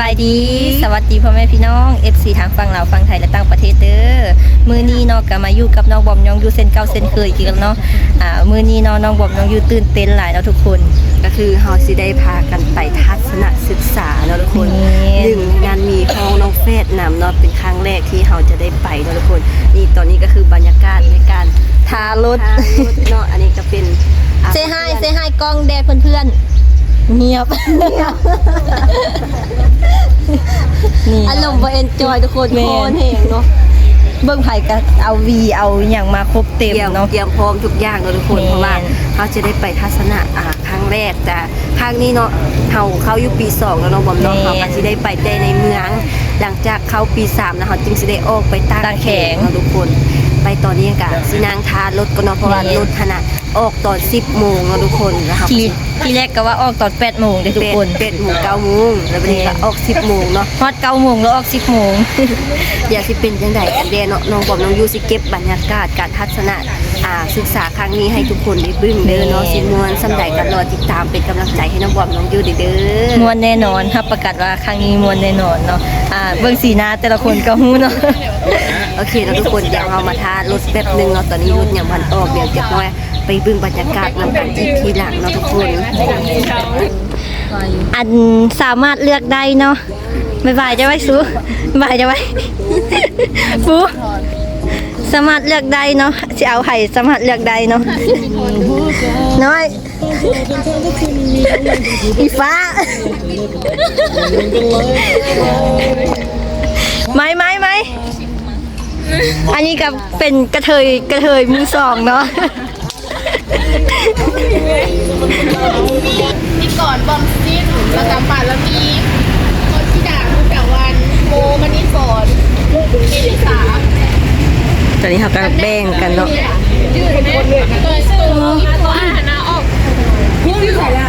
บายดี สวัสดีพ่อแม่พี่น้อง FC ทางฝั่งลาวฝั่งไทยและต่างประเทศเด้อมื้อนี้เนาะก็มาอยู่กับน้องบอมน้องอยู่เส้นเก่าเส้นเคยอีกแล้วเนาะอ่ามื้อนี้เนาะน้องบอมน้องอยู่ตื่นเต้นหลายเนาะทุกคน ก็คือเฮาสิได้พากันไปทัศนศึกษาเนาะทุกคนนี่หนึ่งในนั้นมีห้องน้องเฟสนำเนาะเป็นครั้งแรกที่เฮาจะได้ไปเนาะทุกคนนี่ตอนนี้ก็คือบรรยากาศในการทารถทางรถเนาะอันนี้ก็เป็นอะเซฮายเซฮายกล้องแดดเพื่อนๆ เงียบ นี่ อารมณ์บ่เอนจอยทุกคนแม่ โคนนเฮงเนาะเบิ่งไผก็เอาวีเอาอย่างมาครบเต็มเตรียมเนาะ เตรียมพร้อมทุกอย่างเนาะทุกคนแม่น เพราะว่าเฮาจะได้ไปทัศนะอ่าครั้งแรกแต่ครั้งนี้เนาะเฮาเข้าอยู่ปีสองแล้วเนาะบอมเนาะแม่นเฮาก็สิได้ไปแต่ในเมือง หลังจากเข้าปีสามนะเฮาจึงสิได้ออกไปตั้งตั้งแขง เนาะทุกคน ไปตอนนี้ก็สินางทารถก็เนาะเพราะว่าแม่นรถขนาดออกตอน10โมงเนาะทุกคนนะครับทีทีแรกก็ว่าออกตอน8โมงเด้อทุกคนเป็ดหมูเก้าโมงแล้ววันนี้ก็ออก 10โมงเนาะฮอด9โมงแล้วออก10โมงเดี๋ยวสิเป็นจังไดกันแดเนาะน้องบอมน้องยูสิเก็บบรรยากาศการทัศนะอ่าศึกษาครั้งนี้ให้ทุกคนได้เบึ้งเด้อเนาะสิมวนสำใดกันรอติดตามเป็นกำลังใจให้น้องบอมน้องยูเด้อเด้อมวนแน่นอนครับประกาศว่าครั้งนี้มวนแน่นอนเนาะอ่าเบิ่งสีหน้าแต่ละคนก็ฮู้เนาะ โอเคเนาะทุกคนเดี๋ยวเรามาทานรถแป๊บหนึงเนาะตอนนี้รถยังพันออกเดี๋ยวเก็บน้อยไปเบึ้งบรรยากาศนำกันอีกทีหลังเนาะทุกคน อันสามารถเลือกได้เนาะบ๊ายบายจะไว้ซูบ๊ายบายจะไว้ฟูสามารถเลือกได้เนาะสิเอาไห้สามารถเลือกได้เนาะน้อยอีฟ้าไม่ไม่ไม่ อันนี้กับเป็นกระเทยกระเทยมือสองเนาะมีก่อนบอมซินประจำป่าแล้วมีคนที่ด่าคุณแต่วันโมมณีฝนมีที่สามตอนนี้เราก็แบ่งกันเนาะยืดคนเลยตัวชื่อมีตัวอาหารออก ยืดใส่ละ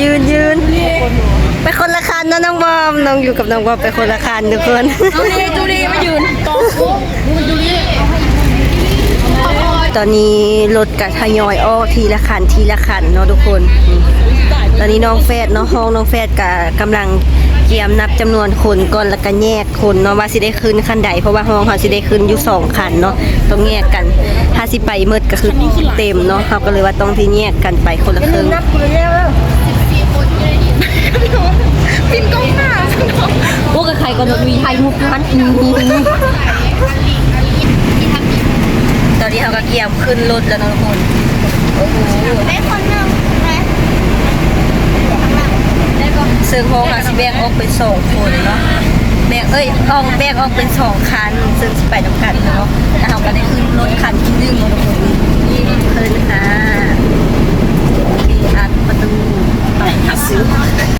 ยืนยืนไปคนละคันเนาะน้องบอมน้องอยู่กับน้องบอมไปคนละคันทุกคนจูดีจูดีมายืนตองกุ้งมันจูดีตอนนี้รถกะทยอยออกทีละคันทีละคันเนาะทุกคนนี่ตอนนี้น้องแฟดเนาะห้องน้องแฟดกะกำลังเกียมนับจำนวนคนก่อนแล้วก็แยกคนเนาะว่าสิได้ขึ้นคันใดเพราะว่าห้องเขาสิได้ขึ้นอยู่สองคันเนาะต้องแยกกัน ถ้าสิไปเมิดก็คือเต็มเนาะเขาก็เลยว่าต้องที่แยกกันไปคนละครึ่งสี่คนยืนปิดกล้องหน้าพวกกับใครก็มีไทยมุกมันตอนนี้เขาก็เกียมขึ้นรถแล้วเนาะทุกคนได้คนหนึ่งนะซึ่งห้องเขาสิแบ่งออกเป็นสองคนเนาะ แบ่งเอ้ยออกแบ่งออกเป็นสองคันซึ่งสิไปนํกันเนาะแล้วเราก็ได้ขึ้นรถคันที่หนึ่งเนาะทุกคนขึ้นค่ะปีอัดประตูไปหาซื้อ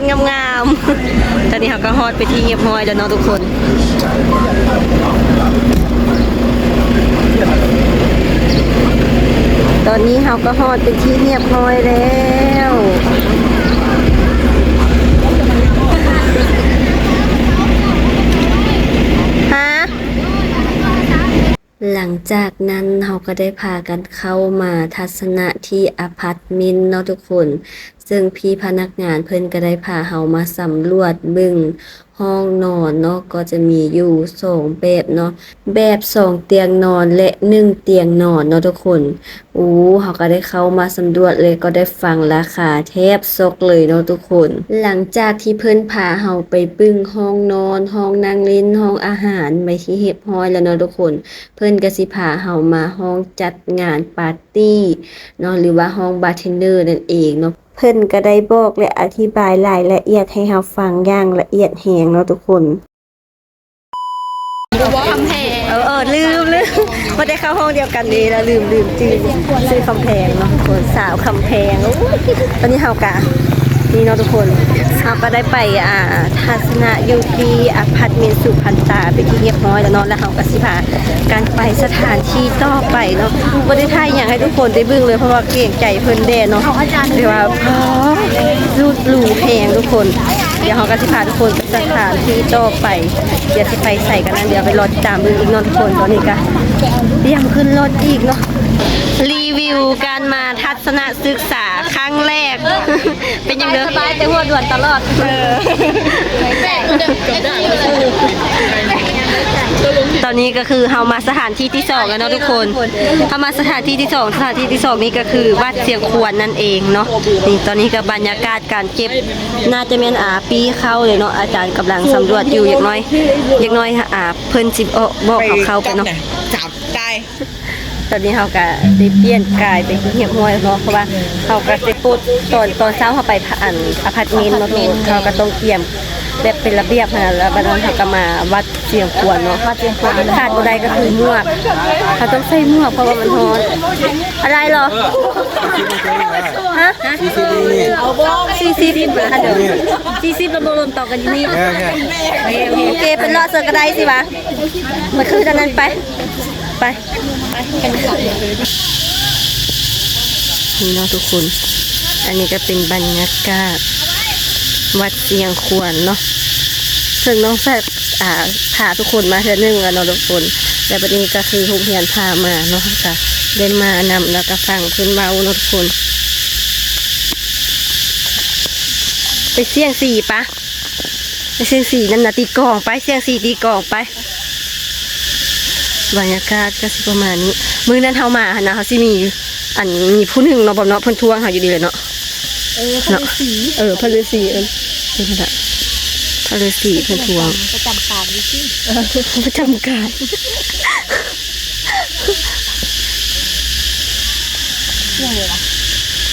คนงามๆ ตอนนี้เขาก็ฮอดไปที่เงียบห้อยแล้วเนาะทุกคนตอนนี้เขาก็ฮอดเป็นที่เงียบห้อยแล้วฮะหลังจากนั้นเราก็ได้พากันเข้ามาทัศนะที่อพาร์ตเมนต์เนาะทุกคน ซึ่งพี่พนักงานเพิ่นก็ได้พาเฮามาสำรวจเบึงห้องนอนเนาะก็จะมีอยู่สองแบบเนาะแบบสองเตียงนอนและหนึ่งเตียงนอนเนาะทุกคนอู้เฮาก็ได้เข้ามาสำรวจเลยก็ได้ฟังราคาแทบซกเลยเนาะทุกคน หลังจากที่เพิ่อนพาเฮาไปปึ้งห้องนอน ห้องนั่งเล่นห้องอาหารไปที่เรียบร้อยแล้วเนาะทุกคน เพิ่อนก็สิพาเฮามาห้องจัดงานปาร์ตี้เนาะหรือว่าห้องบาร์เทนเดอร์นั่นเองเนาะ พิ่นก็ได้บอกและอธิบายรายละเอียดให้เฮาฟังอย่างละเอียดแฮงเนาะทุกคนคำแพงเออเออลืมลืมว่ได้เข้าห้องเดียวกันดีแล้วลืมลืมจื่อชื่อคำแพงเนาะคนสาวคำแพงตอนนี้เฮากะ นี่เนาะทุกคนเฮาก็ได้ไปอ่าทัศนะอยู่ที่อพาร์ตเมนต์สุพรรณตาไปนที่เรียบร้อยแล้วเนาะแล้วเฮาก็สิพาการไปสถานที่ต่อไปเนาะบ่ได้ถ่ายอย่างให้ทุกคนได้เบิ่งเลยเพราะว่าเกรงใจเพิ่นแด่เนาะเดี๋ยวว่าพอรูดหรูแพงทุกคน เดี๋ยวเราก็สิพาทุกคนไปสถานที่ต่อไป เดี๋ยวสิไปใส่กันนะเดี๋ยวไปรอตามเบิ่งอีกเนอนทุกคนตอนนี้ก็เตรียมขึ้นรถอีกเนาะ รีวิวการมาทัศนศึกษาครั้งแรก เป็นยังเด้อสบายแต่หัวด่วนตลอดแม่เดิมก็ได้เลยตอนนี้ก็คือเฮามาสถานที่ที่สองแล้วเนาะทุกคนเฮามาสถานที่ที่สองสถานที่ที่สองนี่ก็คือวัดเสียงควรนั่นเองเนาะนี่ตอนนี้ก็บรรยากาศการเก็บน่าจะเป็นอาปีเข้าเลยเนาะอาจารย์กำลังสำรวจอยู่อย่างน้อยอย่างน้อยอาเพิ่นสิบอกบอกเขาเข้าไปเนาะจับได้ ตอนนี้เขาก็ได้เปลี่ยนกายไปเหียบห้วยเนาะเพราะว่าเขาก็ได้พูดตอนตอนเช้าเขาไปผ่านอพาร์ตเมนต์เนาะทุกคนเขาก็ต้องเตรียมแบบเป็นระเบียบนะแล้วบัดนั้นเขาก็มาวัดเสียงควรเนาะวัดเสียงควรขาดบ่ได้ก็คือหมวกเขาต้องใส่หมวกเพราะว่ามันร้อนอะไรเหรอฮะสี่สิบอะเดี๋ยวสี่สิบเรารวมต่อกันอยู่นี่โอเคเป็นรอดเสือกระไดสิวะมันคือตอนนั้นไป ไปนี่เนาะทุกคน อันนี้ก็เป็นบรรยากาศ วัดเสียงควรเนาะซึ่งน้องแซดอ่าพาทุกคนมาเทื่อนึงแล้วเนาะทุกคนแต่บัดนี้ก็คือหุบเฮียนพามาเนาะก็ได้มานำแล้วก็ฟังพื้นเบาเนาะทุกคน ไปเสี่ยงสี่ปะไปเสี่ยงสี่นั่นนะตีกลองไปเสี่ยงสี่ตีกลองไป บรรยากาศก็สิประมาณนี้มื้อนั้นเฮามาหั่นนะเฮาสิมี อันมีผู้หนึ่งเนาะบ่เนาะเพิ่นทวงเฮาอยู่ดีเลยเนาะเออพระฤาษีเออพระฤาษีเออเพิ่นน่ะพระฤาษีเพิ่นทวงประจำการดิสิเออประจำการ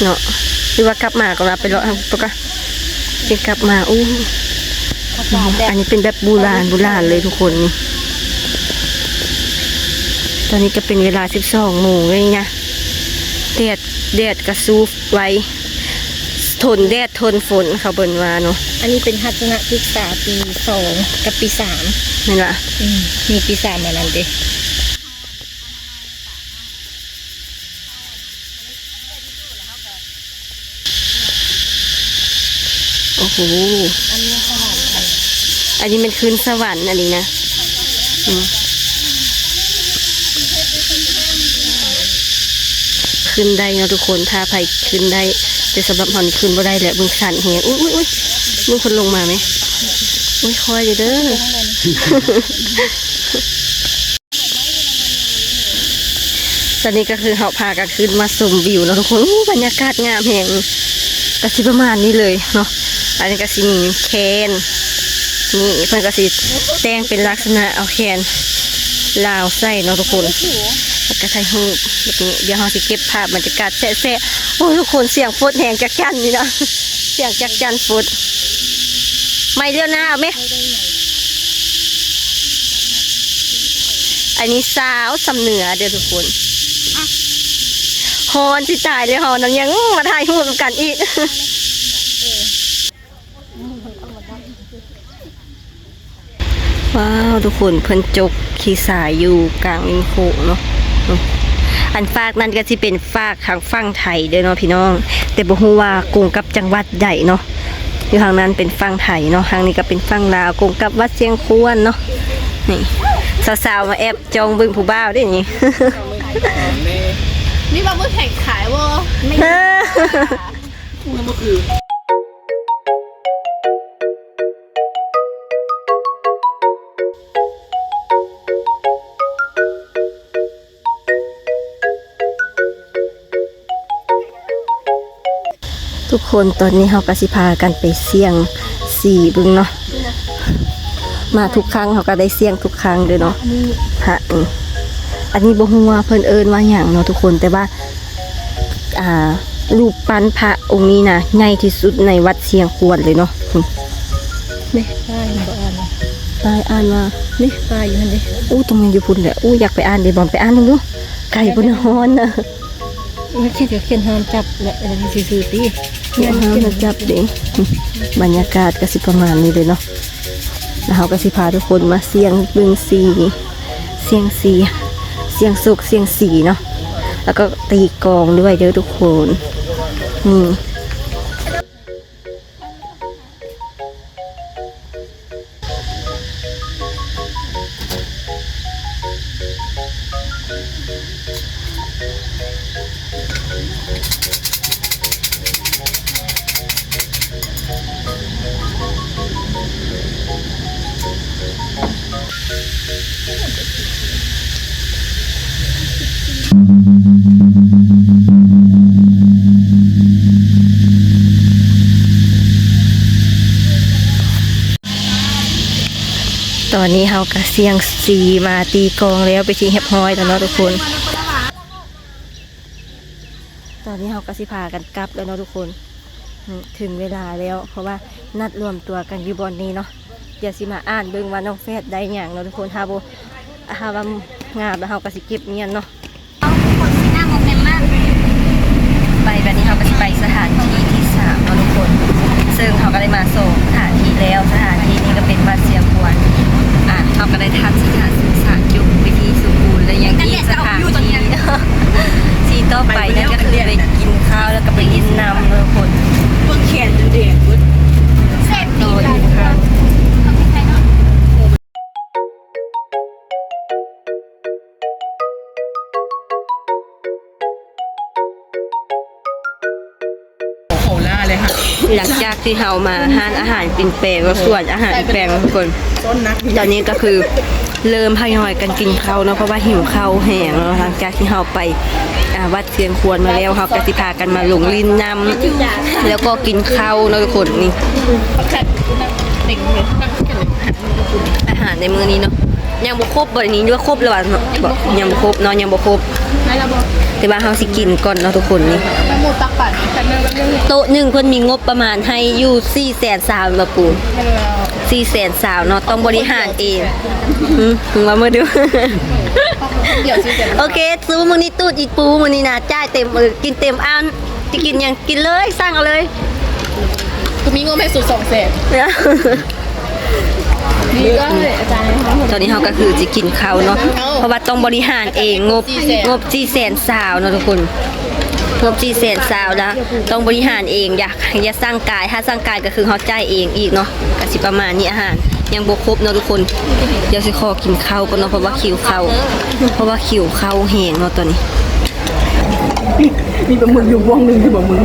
เนาะหรือว่ากลับมาก็รับไปรอทางปกะจึงกลับมาอู้อันนี้เป็นแบบโบราณโบราณเลยทุกคนนี่ ตอนนี้ก็เป็นเวลา12โมงเลยนะแดดแดดกระซูฟไว้ทนแดดทนฝนเขาเบิ่นว่าเนาะอันนี้เป็นทัศนศึกษาปีสองกับปีสามนี่นล่ะมีปีสามมานั้นเด้โอ้โห อันนี้มันคืนสวรรค์อันนี้นะ อืม ขึ้นได้เนาะทุกคนถ้าใครขึ้นได้ แต่สำหรับเรานี่ขึ้นบ่ได้แหละเบึงสั่นแหงอุ้ยอุ้ยอุ้ยมึงคนลงมาไหมอุ้ยคอยเด้อตอนนี้ก็คือเขาพากันขึ้นมาชมวิวเนาะทุกคนอู้บรรยากาศงามแห่งกระสิประมาณนี้เลยเนาะอันนี้ก็สิมีแคนนี่เพิ่นก็สิแต่งเป็นลักษณะเอาแคนลาวใส่เนาะทุกคน แล้วก็ใส่หูปแบบนี้เดี๋ยวเราสิเก็บภาพบรรยากาศแซ่ๆโอ้ยทุกคนเสียงฝนแหงจักจันนี่นะเสียงจักจันฝนไม่เลี้ยวหน้าเอาไหมอันนี้สาวสำเหนือเด้อทุกคนฮอนที่ตายเลยฮอนนังยังมาถ่ายรูปกันอีกว้าว ทุกคนเพิ่นจก ขี่สายอยู่กลางริมโขเนาะ อืมอันฝากนั่นก็สิเป็นฝากทางฝั่งไทยเด้อเนาะพี่น้อง แต่บ่ฮู้ว่ากงกับจังหวัดใหญ่เนาะอยู่ทางนั้นเป็นฝั่งไทยเนาะทางนี้ก็เป็นฝั่งลาวกงกับวัดเชียงควรเนาะนี่สาวๆมาแอบจองเบิ่งผู้บ่าวเด้นี่นี่มาเมื่อแข่งขายเวอร์ ทุกคนตอนนี้เขาก็สิพากันไปเสี่ยงสี่บึงเนาะมาทุกครั้งเขาก็ได้เสี่ยงทุกครั้งเลยเนาะพระนี่อันนี้บ่ฮู้ว่าเพิ่นเอิ้นว่าหยังเนาะทุกคนแต่ว่า อ่ารูปปั้นพระองค์นี้นะใหญ่ที่สุดในวัดเชียงควรเลยเนาะอืมนี่ป้ายมันก็อ่านนะป้ายอ่านว่านี่ป้ายอยู่นั่นดิอู้ตรงนี้อยู่พุ่นแหละอู้อยากไปอ่านเดี๋ยวบอมไปอ่านมึงดูไก่บนฮ้อนนะ มันคิดจะเขียนห้ามจับและอะไรซื่อตีเขียนห้ามาจับเด้บรรยากาศก็สิประมาณนี้เลยเนาะแล้วเขาก็สิพาทุกคนมาเสียงบึงสีเสียงสีเสียงสุกเสียงสีเนาะแล้วก็ตีกองด้วยเด้อทุกคนนี่ อนนี้เฮากะเสียงสีมาตีกองแล้วไปทิ้งเห็บห้อยแล้วเนาะทุกคน ตอนนี้เฮากะสิพากันกลับแล้วเนาะทุกคน ถึงเวลาแล้ว เพราะว่านัดรวมตัวกันอยู่บอนนี้เนาะเดี๋ยวสิมาอ่านเบิ่งว่าน้องแฟดได้หยังเนาะทุกคนฮาโบฮาว่างามแล้วเฮากะสิเก็บเงียนเนาะไปแบบนี้เฮาก็สิไปสถานที่ที่สามเนาะทุกคน ซึ่งเขาก็ได้มาส่งสถานที่แล้วสถานที่นี้ก็เป็นวัดเสียควร เขาก็ได้ทัศนสถานศึกษายุควิธีสมบูรณ์และยังอีกสถานที่ที่ต่อไปนั่นก็คือไปกินข้าวแล้วก็ไปกินน้ำเลยคนเบิ่งแขนเด็ก หลังจากที่เรามาห้านอาหารเป็นแปลงแล้วส่วนอาหารแปลงทุกคนตอนนี้ก็คือเริ่มพยอยกันกินข้าวเนาะเพราะว่าหิวข้าวแห้งแล้วหลังจากที่เราไปวัดเทียนควรมาแล้วเราก็สิพากันมาหลงลินน้ำแล้วก็กินข้าวเนาะทุกคนนี่อาหารในมือนี้เนาะยังบ่ครบบ่นี้ว่าครบแล้วว่านะบ่ยังบ่ครบเนาะยังบ่ครบ แต่ว่าเฮาสิกินก่อนเนาะทุกคนนี่แม่หมูตักปั่นแต่เนื้อแบบนี้โต๊ะหนึงเพิ่นมีงบประมาณให้อยู่400,000ซาวมาปูไม่เลย400,000ซาวเนาะต้องบริหารเองอืมมามาดูเดี๋ยวซื้อเสร็จโอเคซื้อมื้อนี้ตูดอีปูมื้อนี้นะจ่ายเต็มเออกินเต็มอ้านจะกินหยังกินเลยสั่งเอาเลยกูมีเงินให้สุดสองแสน นี่ก็อาจารย์นะคะตอนนี้เราก็คือจะกินข้าวเนาะเพราะว่าต้องบริหารเองงบ400,000งบจีแสนสาวเนาะทุกคนงบจีแสนสาวนะต้องบริหารเองอย่าอย่าสร้างกาย ถ้าสร้างกายก็คือเขาจ่ายเองอีกเนาะก็สิประมาณนี้อาหารยังบครบเนาะทุกคนเดี๋ยวสิขอกินข้าวก่อนเนาะเพราะว่าคิวข้าวเพราะว่าคิวข้าวแห้งเนาะตอนนี้มีปลาหมึกอยู่วงหนึ่งที่บอกมึง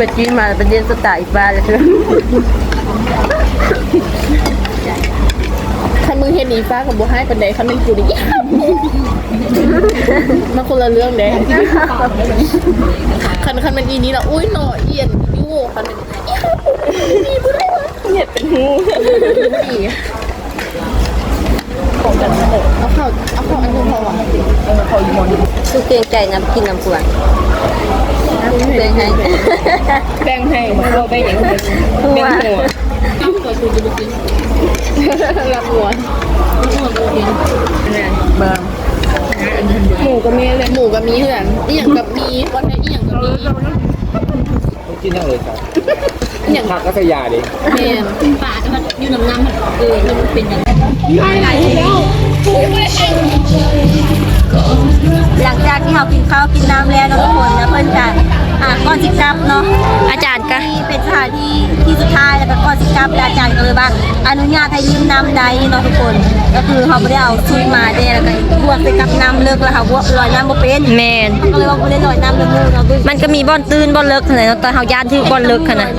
ไปจิ้มมาเป็นเย็นสไตล์อีกบ้านเลยใช่ไหมคันมึงเห็นอีฟ้ากับบัวให้เป็นไดคันมึงกูดิมันคนละเรื่องเด้คันคันมันอีนี้ละอุ้ยหน่อเอียนยูคันมันนี่บุได้เนี่ยเป็นหูของกันเอาข้าวเอาข้าวอันนึงพอวะเออพออยู่มอนสุเกรงใจน้ำกินน้ำปวด แบ่งให้แบ่งให้เราแบ่งอย่างนี้แบ่งหัวตั้งตัวชูจะไปกินรับหัวหัวโบกินเนี่ยเบิ่งหมูก็มีเลยหมูก็มีเพื่อนอีหยังกับมีวันนี้อีหยังกับมีกินได้เลยครับอีหยังผักก็จะยาดิแม่ป่าจะมันอยู่น้ำน้ำมันเออมันเป็นอย่างไรไหลแล้วหลังจากที่เรากินข้าวกินน้ำแล้วเนาะทุกคนน พื่อนกันอ่าก่อนสิกลับเนาะอาจารย์ก็เป็นสถานที่ที่สุดท้ายแล้วก็ก่อนสิกลับแล้วอาจารย์ก็เลยว่าอนุญาตให้ยืมน้ำใดเนาะทุกคน ก็คือเขาไม่ได้เอาซุยมาเด้แล้วก็บวกไปกับน้ำเลิกแล้วค่ะบวกลอยน้ำบ่เป็นแมน ก็เลยว่าไม่ได้ลอยน้ำเลิกเนาะมันก็มีบ่อนตื้นบ่อนเลิกขนาดตอนเฮาย่านที่บ่อนเลิกขนาด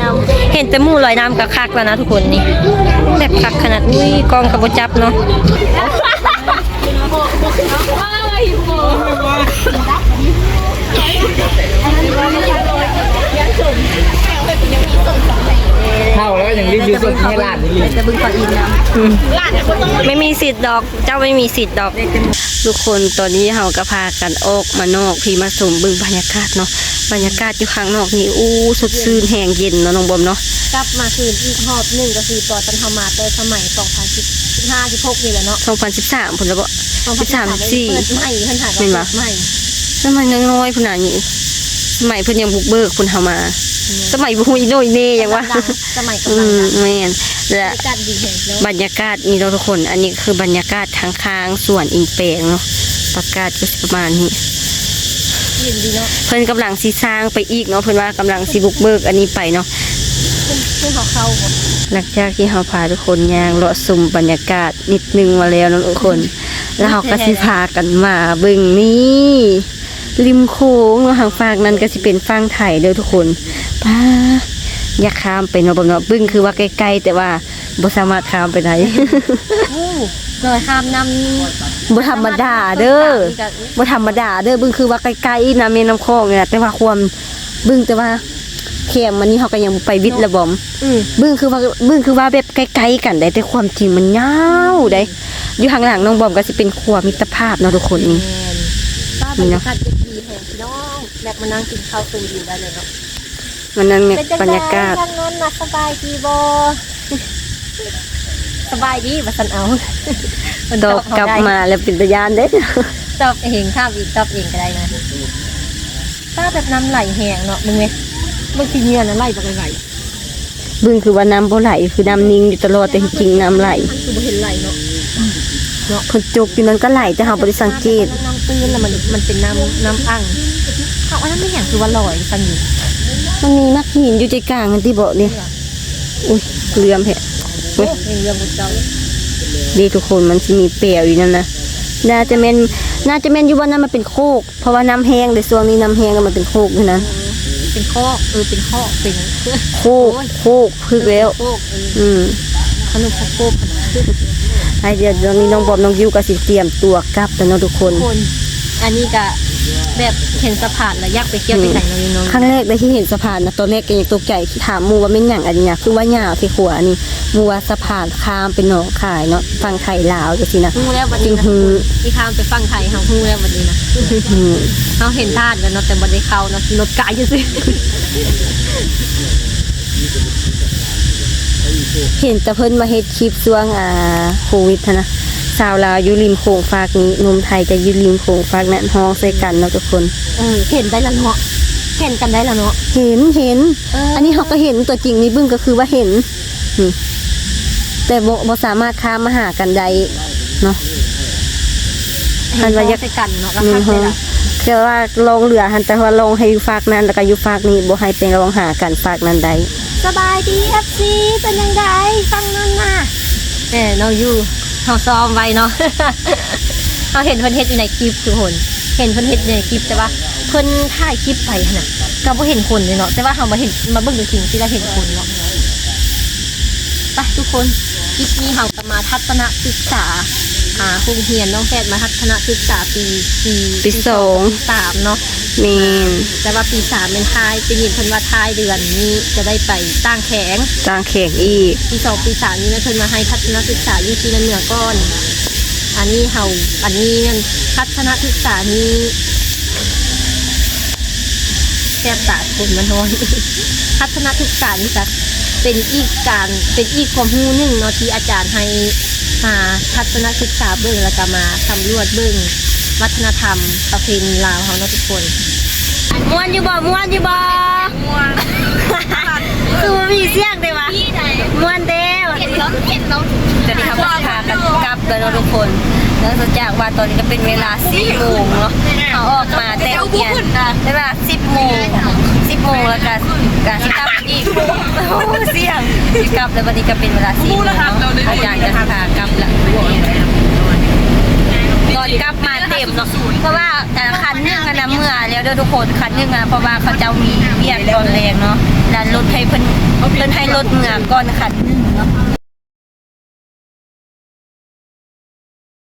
เห็นแต่หมู่ลอยน้ำกับคักแล้วนะทุกคนนี่แบบคักขนาดอุ้ยกองกับบ่จับเนาะ แล้วก็ยังรีบยืดส่วนที่ร้านนี่เลยจะบึงขออินนะไม่มีสิทธิ์ดอก เจ้าไม่มีสิทธิ์ดอก ทุกคนตอนนี้เฮาก็พากันออกมานอกพี่มาสมบึงบรรยากาศเนาะบรรยากาศอยู่ข้างนอกนี่อู้สดชื่นแห้งเย็นเนาะน้องบอมเนาะกลับมาคืนอีกรอบหนึ่งก็คือตอนตันทามาแต่สมัย 2015 16นี่แหละเนาะ2013พุ่นแล้วบ่13เปิด14ใหม่เพิ่นถ่ายแม่นบ่ใหม่สมัยน้อยๆพุ่นน่ะนี่สมัยเพิ่นยังบุกเบิกพุ่นเฮามา สมัยบ่ฮู้อีโนอีเน่ยังวะดังสมัยอืกำลังมดังแม่นและจัดดีเห็นแล้วบรรยากาศนี่เราะทุกคน อันนี้คือบรรยากาศทางค้างสวนอิงแปลงเนาะประกาศก็สิประมาณนี้เย็นดีเนาะเพิ่นกำลังสิสร้างไปอีกเนาะเพิ่นว่ากำลังสิบุกเบิกอันนี้ไปเนาะเพิ่งเขาเข้าบ่หลังจากที่เฮาพาทุกคนย่างเลาะซุมบรรยากาศนิดนึงมาแล้วเนาะทุกคน แล้วเฮาก็สิพากันมาเบิ่งนี่ริมโค้งเนาะทางฝั่งนั้นก็สิเป็นฝั่งไทยเด้อทุกคน ป้าอย่าข้ามไปเนาะบ่เนาะบึ้งคือว่าใกล้ๆแต่ว่าบ่สามารถข้ามไปได้โดยข้ามนำบ่ธรรมดาเด้อบ่ธรรมดาเด้อเบึงคือว่าไกลๆนะแม่น้ำคลองนี่แหละแต่ว่าความเบึงแต่ว่าแคมมันนี่เฮาก็ยังบ่ไปวิทย์ละบ่มอืมเบึงคือว่าเบึงคือว่าแบบไกลๆกันได้แต่ความจริงมันยาวได้อยู่ข้างหลังน้องบอมก็สิเป็นครัวมิตรภาพเนาะทุกคนนี่ป้าบรรยากาศดีแห่งพี่น้องแบบมานั่งกินข้าวตื่นอยู่ได้เลยเนาะ มันนั่นเนี่ยบรรยากาศทางนั้นนะสบายดีบ่สบายดีว่าสันเอาตอบกลับมาแล้วเป็นตะยานเด้ตอบเองข้ามอีกตอบเองก็ได้นะป้าแบบน้ำไหลแห้งเนาะมึงไหมมึงทีเนี้ยนะไหลไปไหลเบึงคือว่าน้ำบ่ไหลคือน้ำนิ่งอยู่ตลอดแต่ที่จริงน้ำไหลคือบ่เห็นไหลเนาะคนจกอยู่นั้นก็ไหลแต่เฮาบ่ได้สังเกตน้ำตื้นแล้วมันมันเป็นน้ำน้ำอ่างเขาอันนั้นไม่แห้งคือว่าลอยกันอยู่ มันมีมักหินอยู่ใจกลางกันที่บ่นี่อุ้ยเลื่อมแฮะโอ้ยเรื่องบุญเจ้าดีทุกคนมันสิมีเปลวอยู่นั่นนะน่าจะแม่นน่าจะแม่นอยู่ว่านั้นมันเป็นโคก เพราะว่าน้ำแห้งในช่วงนี้น้ำแห้งแล้วมันเป็นโคกอยู่นั้นเป็นข้อเออเป็นข้อเป็นโคกโคกพึกแล้วโคกเอออืมขนมโคกไอเดียวตอนนี้น้องบอมน้องยิวก็สิเตรียมตัวกลับแต่เนาะทุกคนคน อันนี้ก็ แบบเห็นสะพานแล้วอยากไปเที่ยวที่ไหนเนาะนี่น้องครั้งแรกได้ที่เห็นสะพานนะตอนแรกก็ยังตกใจถามหมูว่าเป็นหยังอันนี้นะคือว่าหญ้าที่ขัวอันนี้หมูว่าสะพานข้ามเป็นหนองขายเนาะฟังไทยลาวจังซี่นะฮู้แล้ววันจรินี้งนะคือที่ข้ามไปฟังไทยเฮาฮู้แล้ววันนี้นะอืมเราเห็นท่านกันเนาะแต่บ่ได้เข้าเนาะรถไกลจังซี่เห็นแต่เพิ่นมาเฮ็ดคลิปช่วงอ่าโควิดหั้นนะสาวลาวอยู่ริมโขงฟากนี้หนมไทยจะอยู่ริมโขงฟากนั้นห้องใส่กันเนาะทุกคนเออเห็นได้แล้วเนาะเห็นกันได้แล้วเนาะเห็นเห็นเอออัอันนี้เขาก็เห็นตัวจริงนี่เบึ้งก็คือว่าเห็นนี่แต่บ่บ่สามารถข้ามมาหากันได้เนาะเห็อันนว่าอยากใส่กันเนาะก็นี่คักฮะเลยล่ะคือว่าลงเหลือหันแต่ว่าลงให้อยู่ฝากนั้นแล้วก็อยู่ฝากนี้บ่ให้ไปลองหากันฝากนั้นได้สบายดี FC เป็นยังไงฟังนั่นน่ะเออน้องอยู่ เขาซ้อมไว้เนาะเขาเห็นเพิ่นเฮ็ดอยู่ในคลิปทุกคนเห็นเพิ่นเฮ็ดในคลิปแต่ว่าเพิ่นถ่ายคลิปไปน่ะก็บ่เห็นคนเลยเนาะแต่ว่าเฮามาเห็นมาเบิ่งจริงที่เราเห็นคนเนาะไปทุกคนคลิปนี้เฮาก็มาทัศนศึกษา หาโรงเรียนน้องแพทย์มาทัศนศึกษาปีปีปีสอง ปีสามเนาะ แม่นแต่ว่าปีสามเป็นท้ายเป็นยินเพิ่นว่าท้ายเดือนนี้จะได้ไปตั้งแข็งจางแขกอีก ปีสองปีสามนี้นะเพิ่นมาให้ทัศนศึกษาอยู่ที่นั่นเหนือก้อน อันนี้เฮาอันนี้นั่นทัศนศึกษานี้แทบตาคนมันน้อยทัศนศึกษานี่จะเป็นอีกการเป็นอีกความรู้หนึ่งเนาะที่อาจารย์ให้ มาทัศนศึกษาเบิ่งแล้วก็มาสำรวจเบิ่งวัฒนธรรมประเพณีลาวเฮาเนาะทุกคนม่วนอยู่บ่ม่วนอยู่บ่ม่วนคือบ่มีเสียงได้วะม่วนเด้อเห็นรถเห็นรถจะได้ทำราคากันกลับแล้วเนาะทุกคนเนื่องจากว่าตอนนี้ก็เป็นเวลา10โมงเนาะเอาออกมาแต่เย็นเวลา10โมง 10โมงแล้วก็ก็สิกลับอีกโอ้เสี่ยงสิกลับแล้ววันนี้ก็เป็นเวลา4โมงเนาะอาจารย์จะพากลับละตอนกลับมาเต็มเนาะเพราะว่าแต่คันหนึงนะเมื่อแล้วเด้อทุกคนคันหนึงอะเพราะว่าเขาจะมีเบียดตอนแรงเนาะแล้วรถให้เพิ่นเพิ่นให้รถเมื่อก่อนคันหนึงเนาะ